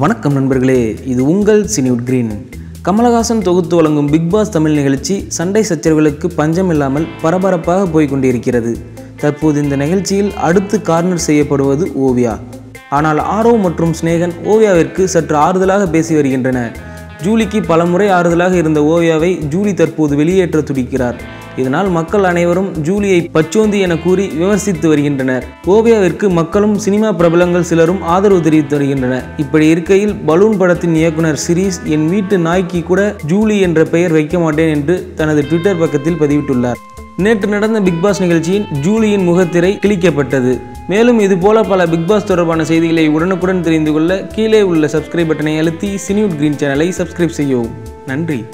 வணக்கம் நண்பர்களே இது உங்கள் சினிவுட் கிரீன். கமலஹாசன் தொகுத்து வழங்கும் பிக் பாஸ் தமிழ் நிகழ்ச்சி சண்டை சச்சரவுகளுக்கு பஞ்சம் இல்லாமல் பரபரப்பாக போய்கொண்டிருக்கிறது. தற்போது இந்த நிகழ்ச்சியில் அடுத்து கார்னர் செய்யப்படுவது ஓவியா. ஆனால் ஆரவ் மற்றும் ஸ்னேகன் ஓவியாவிற்கு சற்று ஆறுதலாக பேசி வருகின்றன ஜூலிக்கு பலமுறை ஆறுதலாக இருந்த ஓவியாவை ஜூலி தற்போது வெளியேற்ற துடிக்கிறார். இதனால் மக்கள் அனைவரும் ஜூலியை பச்சோந்தி என கூறி விமர்சித்து வருகின்றனர். ஓவியாவிற்கு மக்களும் சினிமா பிரபலங்கள் சிலரும் ஆதரவு தெரிவித்து வருகின்றனர். இப்படி இருக்கையில் பலூன் படத்தின் இயக்குனர் சிரீஸ் என் வீட்டு நாய்க்கு கூட ஜூலி என்ற பெயர் வைக்க மாட்டேன் என்று தனது ட்விட்டர் பக்கத்தில் பதிவிட்டுள்ளார். நேற்று நடந்த பிக்பாஸ் நிகழ்ச்சியின் ஜூலியின் முகத்திரை கிழிக்கப்பட்டது. மேலும் இதுபோல பல பிக்பாஸ் தொடர்பான செய்திகளை உடனுக்குடன் தெரிந்து கொள்ள கீழே உள்ள சப்ஸ்கிரைப் பட்டனை அழுத்தி சினியூட் கிரீன் சேனலை சப்ஸ்கிரைப் செய்யவும். நன்றி.